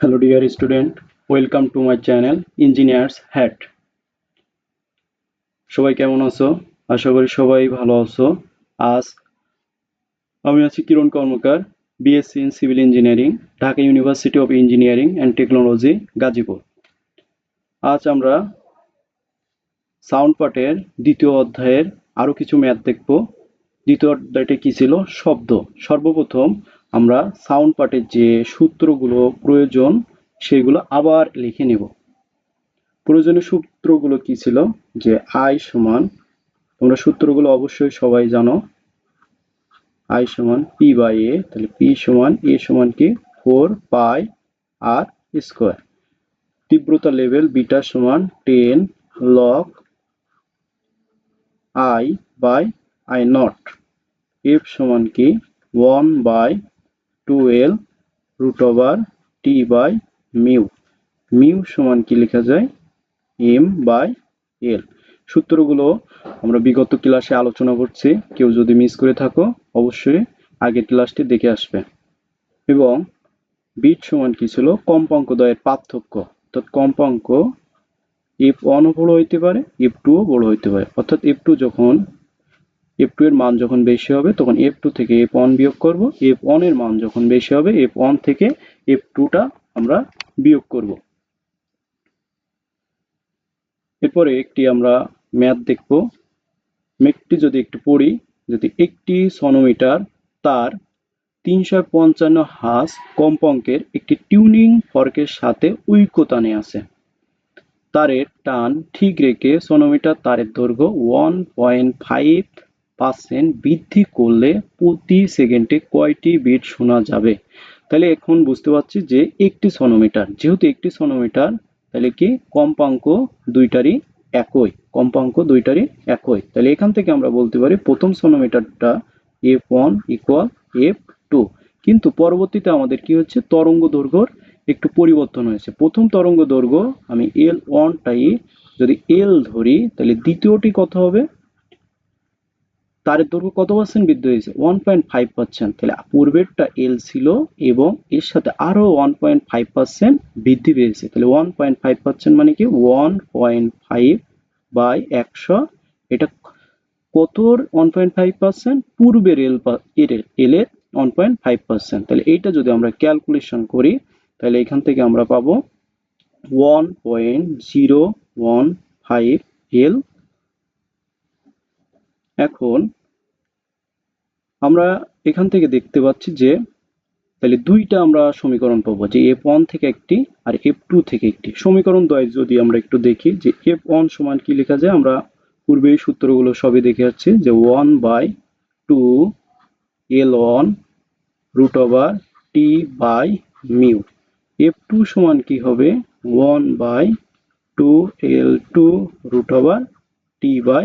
Hello dear student, welcome to my channel Engineers Hat. সবাই কেমন আছো? আশা করি সবাই ভালো আছো। আজ আমি আছি Kiran Karmakar BSc in civil engineering Dhaka university of engineering and technology Gazipur. আজ আমরা সাউন্ড পার্টের দ্বিতীয় অধ্যায়ের আরও কিছু ম্যাথ দেখব। দ্বিতীয় অধ্যায়টি কি ছিল? শব্দ। সর্বপ্রথম আমরা সাউন্ড পার্টের যে সূত্রগুলো প্রয়োজন, সেগুলো আবার লিখে নেব। প্রয়োজনীয় সূত্রগুলো কি ছিল? যে আই সমান, তোমরা সূত্রগুলো অবশ্যই সবাই জানো। আই সমান পি বাই এ তাহলে পি সমান এ সমান কি? ফোর পাই আর স্কোয়ার তীব্রতা লেভেল বিটা সমান ten log I by I naught F সমান কি? One by twelve root over T by mu. Mu সমান কি লেখা যায়? M by L. সূত্রগুলো আমরা বিগত ক্লাসে আলোচনা করছি। কেউ যদি মিস করে থাকো, অবশ্যই আগের ক্লাসটি দেখে আসবে। এবং বিট সমান কি ছিল? কম্পাঙ্ক দ্বয়ের পার্থক্য। অর্থাৎ কম্পাঙ্ক এফ ওয়ানও বড় হইতে পারে এফ টুও বড় হইতে পারে। অর্থাৎ এফ টু যখন এফ টু এর মান যখন বেশি হবে, তখন এফ টু থেকে এফ ওয়ান বিয়োগ করব। এফ ওয়ানের মান যখন বেশি হবে এফ ওয়ান থেকে এফ টুটা আমরা বিয়োগ করব। এরপরে একটি আমরা ম্যাথ দেখব। ম্যাথটি যদি একটু পড়ি, যদি একটি সনোমিটার তার তিনশো পঞ্চান্ন হাস কম্পাঙ্কের একটি টিউনিং ফর্কের সাথে ঐক্যতানে আছে তারের টান ঠিক রেখে সনোমিটার তারের দৈর্ঘ্য ওয়ান পয়েন্ট ফাইভ পার্সেন্ট বৃদ্ধি করলে প্রতি সেকেন্ডে কয়টি বিট শোনা যাবে? তাহলে এখন বুঝতে পারছি যে একটি সনোমিটার, যেহেতু একটি সনোমিটার, তাহলে কি কম্পাঙ্ক দুইটারই একই, কম্পাঙ্ক দুইটারই একই। তাহলে এখান থেকে আমরা বলতে পারি প্রথম সনোমিটারটা F one equal F two. কিন্তু পরবর্তীতে আমাদের কি হচ্ছে? তরঙ্গ দৈর্ঘ্যর একটু পরিবর্তন হয়েছে। প্রথম তরঙ্গ দৈর্ঘ্য আমি এল ওয়ানটাই যদি এল ধরি, তাহলে দ্বিতীয়টি কত হবে? তারের দৈর্ঘ্য কত পার্সেন্ট বৃদ্ধি হয়েছে? ওয়ান পয়েন্ট ফাইভ পার্সেন্ট তাহলে পূর্বেরটা এল ছিল এবং এর সাথে আরও ওয়ান পয়েন্ট ফাইভ পার্সেন্ট বৃদ্ধি পেয়েছে। তাহলে ওয়ান পয়েন্ট ফাইভ পার্সেন্ট মানে কি? ওয়ান পয়েন্ট ফাইভ বাই একশো। এটা কতর ওয়ান পয়েন্ট ফাইভ পার্সেন্ট পূর্বের এল এল এর ওয়ান পয়েন্ট ফাইভ পার্সেন্ট তাহলে এইটা যদি আমরা ক্যালকুলেশন করি, তাহলে এখান থেকে আমরা পাবো one point zero one five L এখন আমরা এখান থেকে দেখতে পাচ্ছি যে তাহলে দুইটা আমরা সমীকরণ পাবো, যে এফ ওয়ান থেকে একটি আর এফ টু থেকে একটি। সমীকরণ দ্বয় যদি আমরা একটু দেখি, যে এফ ওয়ান সমান কি লেখা যায়? আমরা পূর্বে এই সূত্রগুলো সবই দেখে যাচ্ছি যে one by two L one root over T by mu F two সমান কি হবে? One by two L two root over T by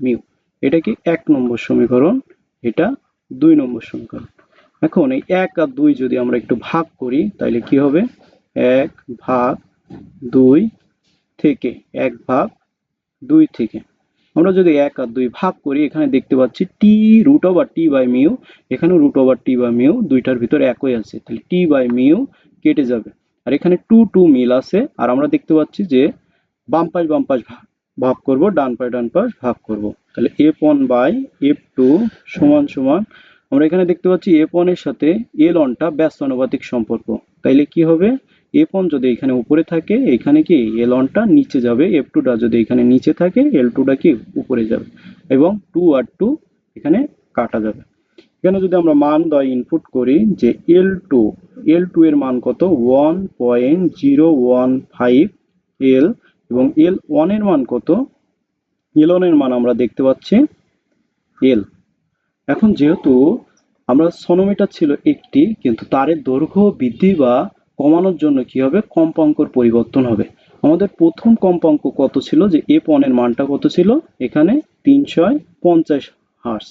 mu এটা কি এক নম্বর সমীকরণ এটা দুই নম্বর সমীকরণ এখন এই এক আর দুই যদি আমরা একটু ভাগ করি তাহলে কি হবে? এক ভাগ দুই থেকে, এক ভাগ দুই থেকে। আমরা যদি এক আর দুই ভাগ করি, এখানে দেখতে পাচ্ছি T root over T by mu এখানে root over T by mu দুইটার ভিতরে একই আছে। তাহলে টি বাই মিউ কেটে যাবে। আর এখানে টু টু মিল আছে। আর আমরা দেখতে পাচ্ছি যে বাম পাশ বাম পাশ ভাগ করব, ডান পাশ ডান পাশ ভাগ করব। তাহলে F one by F two সমান সমান, আমরা এখানে দেখতে পাচ্ছি এফ ওয়ানের সাথে এল ওয়ানটা ব্যস্ত অনুপাতিক সম্পর্ক। তাইলে কি হবে? এফ ওয়ান যদি এখানে উপরে থাকে, এখানে কি এল ওয়ানটা নিচে যাবে? এফ টুটা যদি এখানে নিচে থাকে এল টুটা কি উপরে যাবে? এবং টু আর টু এখানে কাটা যাবে। এখানে যদি আমরা মান দয় ইনপুট করি যে এল টু এল টু এর মান কত? One point zero one five L এবং এল ওয়ানের মান কত? এল ওয়ানের মান আমরা দেখতে পাচ্ছি, এল। এখন যেহেতু আমরা সনোমিটার ছিল একটি, কিন্তু তারের দৈর্ঘ্য বৃদ্ধি বা কমানোর জন্য কি হবে? কম্পাঙ্কর পরিবর্তন হবে। আমাদের প্রথম কম্পাঙ্ক কত ছিল? যে এফ ওয়ানের মানটা কত ছিল? এখানে তিনশো পঞ্চাশ হার্স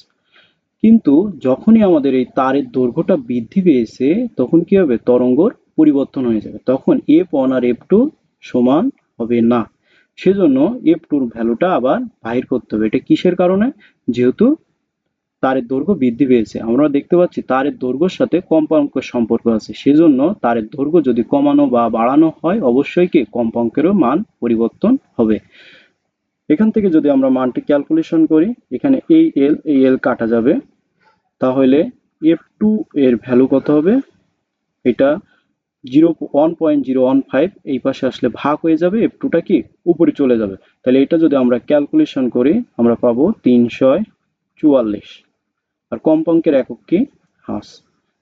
কিন্তু যখনই আমাদের এই তারের দৈর্ঘ্যটা বৃদ্ধি পেয়েছে, তখন কি হবে? তরঙ্গর পরিবর্তন হয়ে যাবে। তখন এফ ওয়ান আর এফ টু সমান হবে না। সেজন্য এফ টুর ভ্যালুটা আবার বাহির করতে হবে। এটা কিসের কারণে? যেহেতু তারের দৈর্ঘ্য বৃদ্ধি পেয়েছে। আমরা দেখতে পাচ্ছি তারের দৈর্ঘ্যের সাথে কম্পাঙ্কের সম্পর্ক আছে। সেজন্য তারের দৈর্ঘ্য যদি কমানো বা বাড়ানো হয়, অবশ্যই কি কম্পাঙ্কেরও মান পরিবর্তন হবে। এখান থেকে যদি আমরা মানটি ক্যালকুলেশন করি, এখানে এই এল এই এল কাটা যাবে। তাহলে এফ টু এর ভ্যালু কত হবে? এটা zero one point zero one five এই পাশে আসলে ভাগ হয়ে যাবে এফ টুটা কি? উপরে চলে যাবে। তাহলে এটা যদি আমরা ক্যালকুলেশন করি, আমরা পাবো তিনশো চুয়াল্লিশ। আর কম্পাঙ্কের একক কি? হাস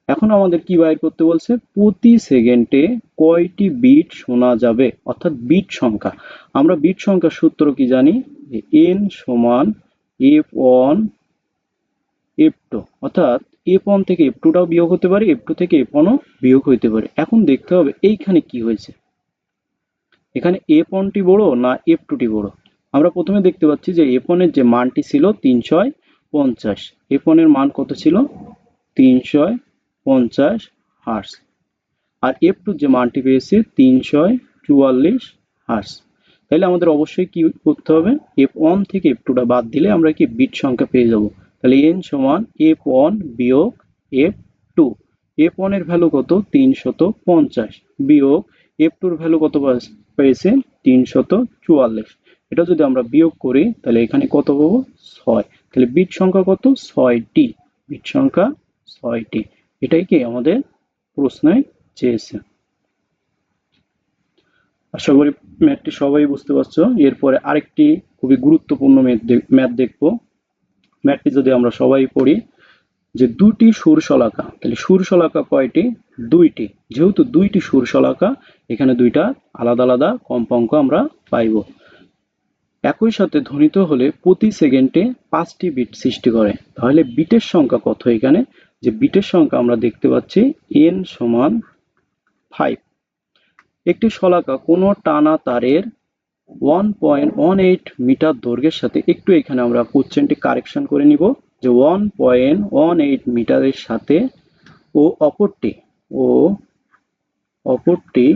এখন আমাদের কি বাইর করতে বলছে? প্রতি সেকেন্ডে কয়টি বিট শোনা যাবে? অর্থাৎ বিট সংখ্যা। আমরা বিট সংখ্যার সূত্র কি জানি? এন সমান এফ ওয়ান এফ টু অর্থাৎ এফ ওয়ান থেকে এফ টুটাও বিয়োগ হতে পারে এফ টু থেকে এফ ওয়ানও বিয়োগ হতে পারে। এখন দেখতে হবে এইখানে কি হয়েছে। এখানে এফ ওয়ানটি বড় না এফ টুটি বড়? আমরা প্রথমে দেখতে পাচ্ছি যে এফ ওয়ানের যে মানটি ছিল তিনশো পঞ্চাশ। এফ ওয়ানের মান কত ছিল? তিনশো পঞ্চাশ হার্স আর এফ টুর যে মানটি পেয়েছে তিনশো চুয়াল্লিশ হার্স তাহলে আমাদের অবশ্যই কি করতে হবে? এফ ওয়ান থেকে এফ টুটা বাদ দিলে আমরা কি বিট সংখ্যা পেয়ে যাব? তাহলে এন সমান এফ ওয়ান বিয়োগ এফ টু এফ ওয়ানের ভ্যালু কত? তিনশত পঞ্চাশ। বিয়োগ এফ টুর ভ্যালু কত পেয়েছে তিনশত চুয়াল্লিশ। এটা যদি আমরা বিয়োগ করি, তাহলে এখানে কত পাবো? ছয়। তাহলে বিট সংখ্যা কত? ছয়টি। বিট সংখ্যা ছয়টি। এটাই কি আমাদের প্রশ্নে চেয়েছে। আশা করি ম্যাথটি সবাই বুঝতে পারছ। এরপরে আরেকটি খুবই গুরুত্বপূর্ণ ম্যাথ দেখব। ম্যাথটি যদি আমরা সবাই পড়ি, যে দুটি সুর শলাকা, তাহলে সুর শলাকা কয়টি? দুইটি। যেহেতু দুইটি সুর শলাকা, এখানে দুইটা আলাদা আলাদা কম্পাঙ্ক আমরা পাইব। একই সাথে ধ্বনিত হলে প্রতি সেকেন্ডে পাঁচটি বিট সৃষ্টি করে। তাহলে বিটের সংখ্যা কত এখানে? যে বিটের সংখ্যা আমরা দেখতে পাচ্ছি এন সমান ফাইভ। একটি শলাকা কোনো টানা তারের one point one eight metre দৈর্ঘ্যের সাথে একটু এখানে আমরা কোশ্চেনটি কারেকশন করে নিব যে ওয়ান পয়েন্ট ওয়ান এইট মিটারের সাথে ও অপরটি ও অপরটি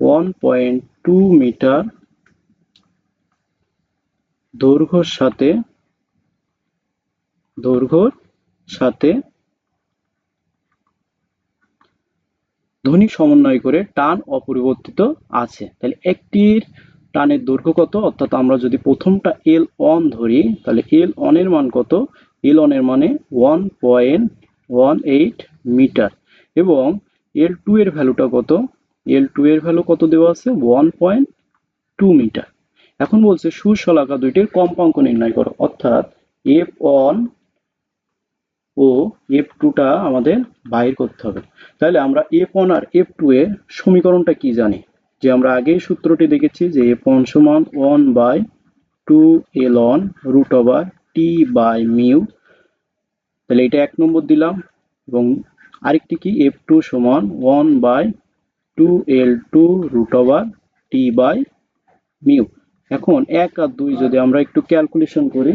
ওয়ান পয়েন্ট টু মিটার দৈর্ঘ্যর সাথে দৈর্ঘ্যর সাথে ধ্বনি সমন্বয় করে টান অপরিবর্তিত আছে। তাহলে একটির টানের দৈর্ঘ্য কত? অর্থাৎ আমরা যদি প্রথমটা এল অন ধরি, তাহলে এল অনের মান কত? এল অনের মানে one point one eight metre. এবং এল টু এর ভ্যালুটা কত? এল টু এর ভ্যালু কত দেওয়া আছে? One point two metre. এখন বলছে সুশলাকা দুইটির কম্পাঙ্ক নির্ণয় করো। অর্থাৎ এফ ওয়ান ও এফ টুটা আমাদের বাইর করতে হবে। তাহলে আমরা এফ ওয়ান আর এফ টু এর সমীকরণটা কি জানি? যে আমরা আগেই সূত্রটি দেখেছি যে এফ ওয়ান সমান one by two L one root over T by mu তাহলে এটা এক নম্বর দিলাম এবং আরেকটি কি? এফ টু সমান one by two L two root over T by mu এখন এক আর দুই যদি আমরা একটু ক্যালকুলেশন করি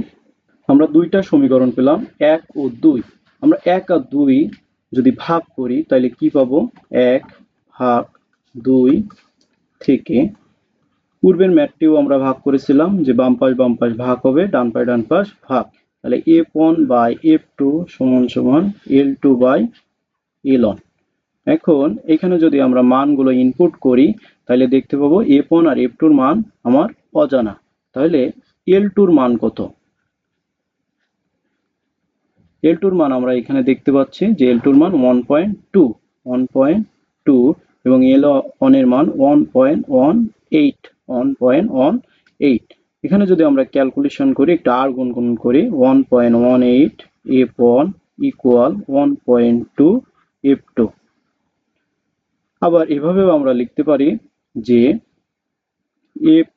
আমরা দুইটা সমীকরণ পেলাম, এক ও দুই। আমরা এক আর দুই যদি ভাগ করি তাহলে কি পাবো? এক ভাগ দুই থেকে, পূর্বের ম্যাটটিও আমরা ভাগ করেছিলাম, যে বাম পাশ বাম পাশ ভাগ হবে, ডান পাশ ডান পাশ ভাগ। তাহলে F one by F two সমান সমান L two by L one. এখন এখানে যদি আমরা মানগুলো ইনপুট করি তাহলে দেখতে পাবো এফ ওয়ান আর এফ টুর মান আমার অজানা। তাহলে এল টুর মান কত? এল টুর মান আমরা এখানে দেখতে পাচ্ছি যে এল টুর মান one point two one point two এবং এল ওয়ানের মান one point one eight one point one eight এখানে যদি আমরা ক্যালকুলেশন করি, একটা আর গুণ গুণ করি one point one eight F one equal one point two F two আবার এভাবেও আমরা লিখতে পারি যে এফ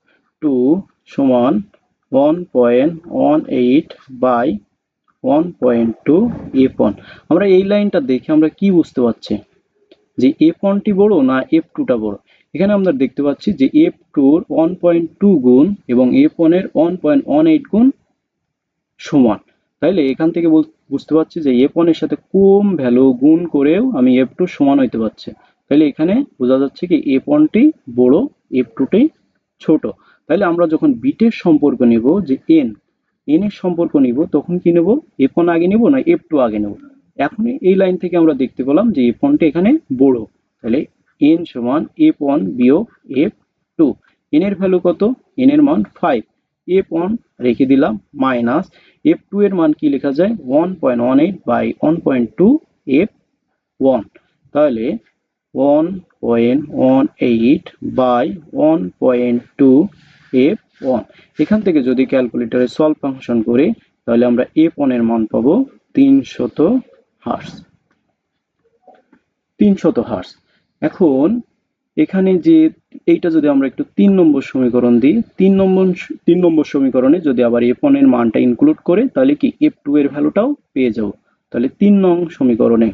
টু সমান one point one eight by one point two F one আমরা এই লাইনটা দেখে আমরা কি বুঝতে পারছি? যে এফ ওয়ানটি বড় না এফ টুটা বড়? এখানে আমরা দেখতে পাচ্ছি যে এফ টুর ওয়ান পয়েন্ট টু গুণ এবং এফ ওয়ানের ওয়ান পয়েন্ট ওয়ান এইট গুণ সমান। তাইলে এখান থেকে বুঝতে পারছি যে এফ ওয়ানের সাথে কম ভ্যালু গুণ করেও আমি এফ টু সমান হইতে পারছে। তাহলে এখানে বোঝা যাচ্ছে কি এফ ওয়ানটি বড় এফ টুটি ছোট। তাহলে আমরা যখন বিটের সম্পর্ক নেব যে এন এন এর সম্পর্ক নিব, তখন কি নেব? এফ ওয়ান আগে নেব না এফ টু আগে নেব? এখন এই লাইন থেকে আমরা দেখতে পেলাম যে এফ ওয়ানটা এখানে বড়। তাহলে এন সমান এফ ওয়ান বিয়োগ এফ টু। এন এর ভ্যালু কত? এন এর মান ফাইভ এফ ওয়ান রেখে দিলাম মাইনাস এফ টু এর মান কি লেখা যায়? One point one eight by one point two F one তাহলে one point one eight by one point two F one এখান থেকে যদি ক্যালকুলেটরে সলভ ফাংশন করি, তাহলে আমরা এফ ওয়ানের মান পাবো তিনশত হার্স তিনশত হার্স এখন এখানে যে এইটা যদি আমরা একটু তিন নম্বর সমীকরণ দিই, তিন নম্বর তিন নম্বর সমীকরণে যদি আবার এফ ওয়ানের মানটা ইনক্লুড করে, তাহলে কি এফ টু এর ভ্যালুটাও পেয়ে যাব। তাহলে তিন নং সমীকরণে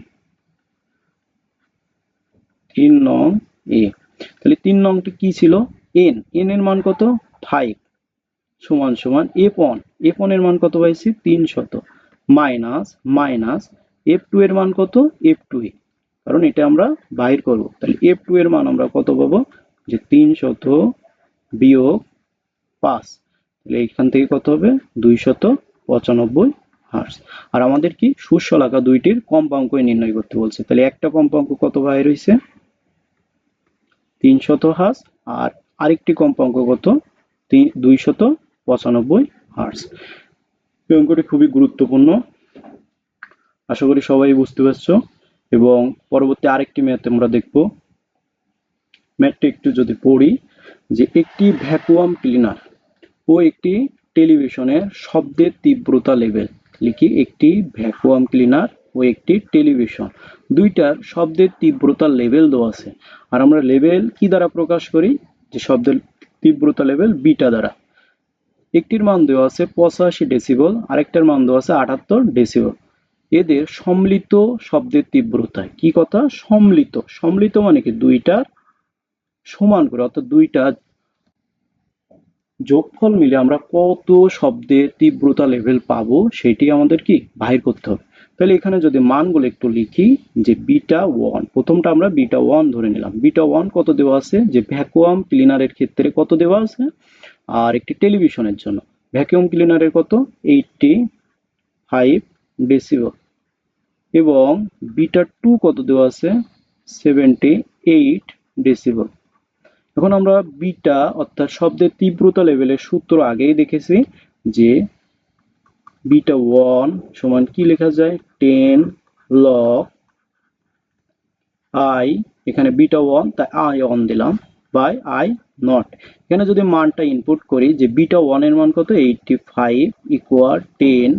তিন নং এ তাহলে তিন নংটা কি ছিল? এন এন এর মান কত? ফাইভ সমান সমান এফ ওয়ান এফ ওয়ানের মান কত পাইছি? তিনশত। মাইনাস মাইনাস এফ টু এর মান কত? এফ টু কারণ এটা আমরা বাইর করব। তাহলে এফ টু এর মান আমরা কত পাবো? যে তিনশত বিয়োগ পাঁচ। তাহলে এখান থেকে কত হবে? দুইশত পঁচানব্বই হার্স আর আমাদের কি সুশলাকা দুইটির কম্পাঙ্কই নির্ণয় করতে বলছে। তাহলে একটা কম্পাঙ্ক কত বাইর হয়েছে তিনশত হার্স আর আরেকটি কম্পাঙ্ক কত? দুইশত পঁচানব্বই হার্স এই অঙ্কটি খুবই গুরুত্বপূর্ণ। আশা করি সবাই বুঝতে পারছ। এবং পরবর্তী আরেকটি ম্যাথ আমরা দেখব। ম্যাথটি একটু যদি পড়ি, যে একটি ভ্যাকুয়াম ক্লিনার ও একটি টেলিভিশনের শব্দের তীব্রতা লেভেল লিখি, একটি ভ্যাকুয়াম ক্লিনার ও একটি টেলিভিশন দুইটার শব্দের তীব্রতা লেভেল দেওয়া আছে। আর আমরা লেভেল কি দ্বারা প্রকাশ করি? যে শব্দের তীব্রতা লেভেল বিটা দ্বারা। একটির মান দেওয়া আছে পঁচাশি ডেসিবল আরেকটার মান দেওয়া আছে আটাত্তর ডেসিবল এদের সম্মিলিত শব্দের তীব্রতা। কি কথা? সম্মিলিত সম্মিলিত মানে কি? দুইটার সমান করে, অর্থাৎ দুইটা যোগফল মিলে আমরা কত শব্দের তীব্রতা লেভেল পাবো, সেটি আমাদের কি? বাহির করতে হবে। তাহলে এখানে যদি মানগুলো একটু লিখি, যে বিটা ওয়ান, প্রথমটা আমরা বিটা ওয়ান ধরে নিলাম। বিটা ওয়ান কত দেওয়া আছে? যে ভ্যাকুয়াম ক্লিনারের ক্ষেত্রে কত দেওয়া আছে? আর একটি টেলিভিশনের জন্য। ভ্যাকুয়াম ক্লিনারের কত? এইটটি ফাইভ ডেসিবল এবং বিটা টু কত দেওয়া আছে? সেভেন্টি এইট ডেসিবল এখন আমরা বিটা, অর্থাৎ শব্দের তীব্রতা লেভেলের সূত্র আগেই দেখেছি, যে বিটা ওয়ান সমান কি লেখা যায়? টেন লগ আই এখানে বিটা ওয়ান, তাই আই অন দিলাম বাই আই নট এখানে যদি মানটা ইনপুট করি যে বিটা ওয়ানের মান কত? Eighty five equal ten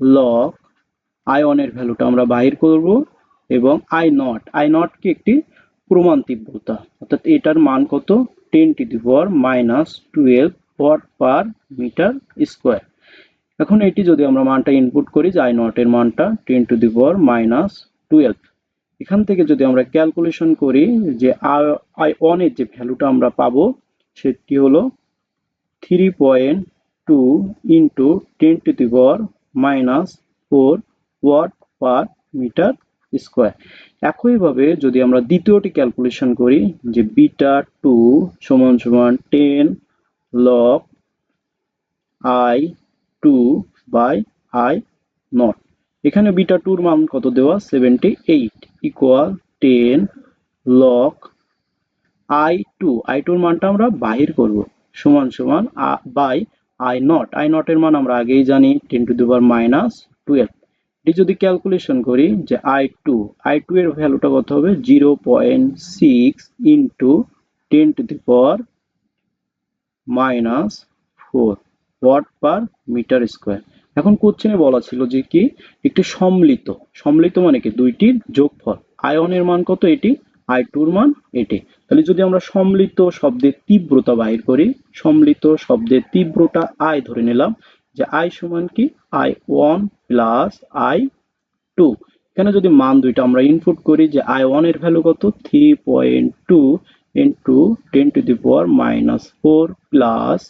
log I ওয়ানের ভ্যালুটা আমরা বাহির করব এবং আই নট আই নট কি একটি প্রমাণ তীব্রতা। অর্থাৎ এটার মান কত? Ten to the minus twelve watt per metre square এখন এটি যদি আমরা মানটা ইনপুট করি, যে আই নট এর মানটা ten to the power minus twelve এখান থেকে যদি আমরা ক্যালকুলেশন করি যে আই ওয়ানের যে ভ্যালুটা আমরা পাবো, সেটি হলো three point two into ten to the power minus four watt per metre square একইভাবে যদি আমরা দ্বিতীয়টি ক্যালকুলেশন করি, যে বিটা টু সমান সমান ten log I two by I naught এখানে বিটা টুর মান কত দেওয়া? Seventy eight equal ten log I two I টুর মানটা আমরা বাহির করব। সমান সমান বাই আই নট আই নটের মান আমরা আগেই জানি ten to the power minus twelve এটি যদি ক্যালকুলেশন করি যে আই টু আই টু এর ভ্যালুটা কত হবে? Zero point six into ten to the power minus four watt per metre square এখন কোশ্চেনে বলা ছিল যে কি? একটি সম্মিলিত সম্মিলিত মানে কি? দুইটির যোগফল। আয়নের মান কত এটি? আই টুর মান এটি। তাহলে যদি আমরা সম্মিলিত শব্দের তীব্রতা বাহির করি সম্মিলিত শব্দের তীব্রতা আই ধরে নিলাম, যে আই সমান কি? I one plus I two এখানে যদি মান দুইটা আমরা ইনপুট করি, যে আই ওয়ানের ভ্যালু কত? Three point two into ten to the power minus four plus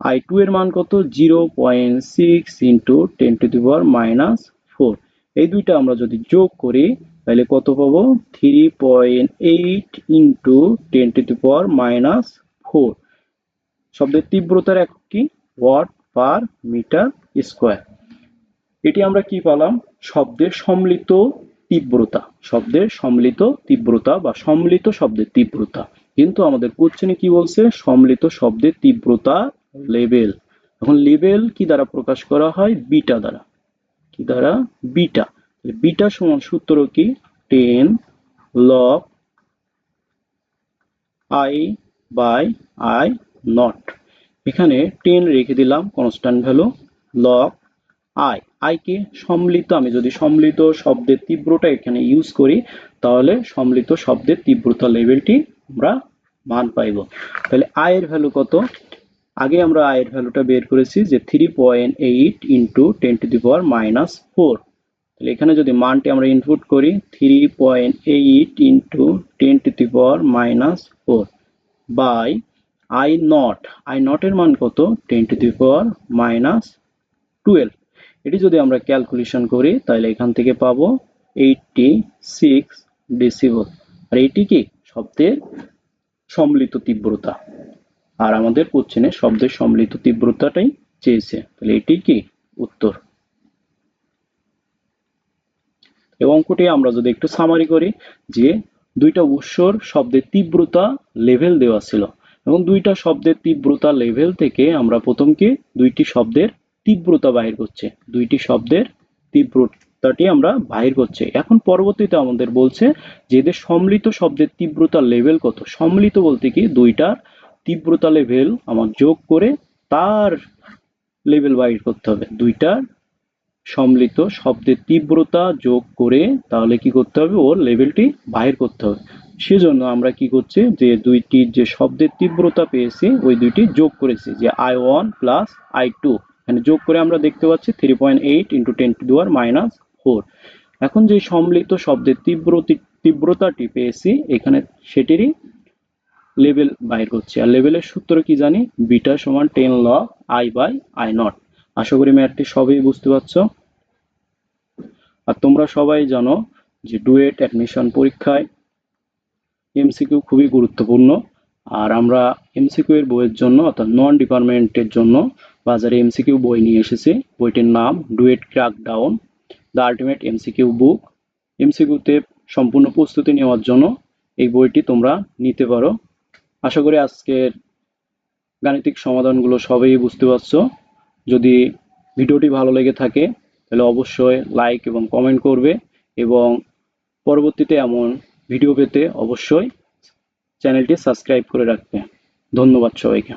I two এর মান কত? Zero point six into ten to the power minus four এই দুইটা আমরা যদি যোগ করি, তাহলে কত পাবো? Three point eight into ten to the power minus four শব্দের তীব্রতার একক কি? ওয়াট পার মিটার স্কোয়ার এটি আমরা কি পেলাম? শব্দের সম্মিলিত তীব্রতা। শব্দের সম্মিলিত তীব্রতা বা সম্মিলিত শব্দের তীব্রতা। কিন্তু আমাদের কোশ্চেনে কি বলছে? সম্মিলিত শব্দের তীব্রতা লেভেল এখন লেভেল কি দ্বারা প্রকাশ করা হয়? বিটা দ্বারা। কি দ্বারা? বিটা বিটা সমান সূত্র কি? Ten log I by I naught এখানে টেন রেখে দিলাম কনস্ট্যান্ট ভ্যালু লগ আই আইকে সম্মিলিত আমি যদি সম্মিলিত শব্দের তীব্রতা এখানে ইউজ করি, তাহলে সম্মিলিত শব্দের তীব্রতা লেভেলটি আমরা মান পাইব। তাহলে আয়ের ভ্যালু কত? আগে আমরা আয়ের ভ্যালুটা বের করেছি যে three point eight into ten to the power minus four তাহলে এখানে যদি মানটি আমরা ইনপুট করি three point eight into ten to the power minus four by I naught I নটের মান কত? Ten to the power minus twelve এটি যদি আমরা ক্যালকুলেশন করি, তাহলে এখান থেকে পাবো এইটটি সিক্স ডেসিবল আর এটি কি? শব্দের সম্মিলিত তীব্রতা। আর আমাদের কোশ্চেনে শব্দের সম্মিলিত তীব্রতাটাই চেয়েছে। তাহলে এটি কি উত্তর? এই অঙ্কটি আমরা যদি একটু সামারি করি, যে দুইটা উৎসর শব্দের তীব্রতা লেভেল দেওয়া ছিল এবং দুইটা শব্দের তীব্রতা লেভেল থেকে আমরা প্রথম কি দুইটি শব্দের তীব্রতা বাহির করছে। দুইটি শব্দের তীব্রতাটি আমরা বাহির করছে। এখন পরবর্তীতে আমাদের বলছে যে এদের সম্মিলিত শব্দের তীব্রতা লেভেল কত? সম্মিলিত বলতে কি দুইটার তীব্রতা লেভেল আমার যোগ করে তার লেভেল বাহির করতে হবে। দুইটার সম্মিলিত শব্দের তীব্রতা যোগ করে তাহলে কি করতে হবে? ওর লেভেলটি বাইর করতে হবে। সেজন্য আমরা কি করছি? যে দুইটি যে শব্দের তীব্রতা পেয়েছি, ওই দুইটি যোগ করেছি। যে I one plus I two এখানে যোগ করে আমরা দেখতে পাচ্ছি three point eight into ten to the power minus four এখন যে সম্মিলিত শব্দের তীব্র তীব্রতাটি পেয়েছি, এখানে সেটিরই লেভেল বাইর করছি। আর লেভেলের সূত্র কি জানি? বিটা সমান ten log I by I naught আশা করি ম্যাথটি সবই বুঝতে পারছ। আর তোমরা সবাই জানো যে ডুয়েট অ্যাডমিশন পরীক্ষায় এমসিকিউ খুবই গুরুত্বপূর্ণ। আর আমরা এমসিকিউ এর বইয়ের জন্য অর্থাৎ নন ডিপার্টমেন্টের জন্য বাজারে এমসিকিউ বই নিয়ে এসেছি। বইটির নাম DUET crack down the ultimate MCQ book. এমসিকিউতে সম্পূর্ণ প্রস্তুতি নেওয়ার জন্য এই বইটি তোমরা নিতে পারো। আশা করি আজকের গাণিতিক সমাধানগুলো সবই বুঝতে পারছ। যদি ভিডিওটি ভালো লেগে থাকে, তাহলে অবশ্যই লাইক এবং কমেন্ট করবে এবং পরবর্তীতে এমন ভিডিও পেতে অবশ্যই চ্যানেলটি সাবস্ক্রাইব করে রাখবে। ধন্যবাদ সবাইকে।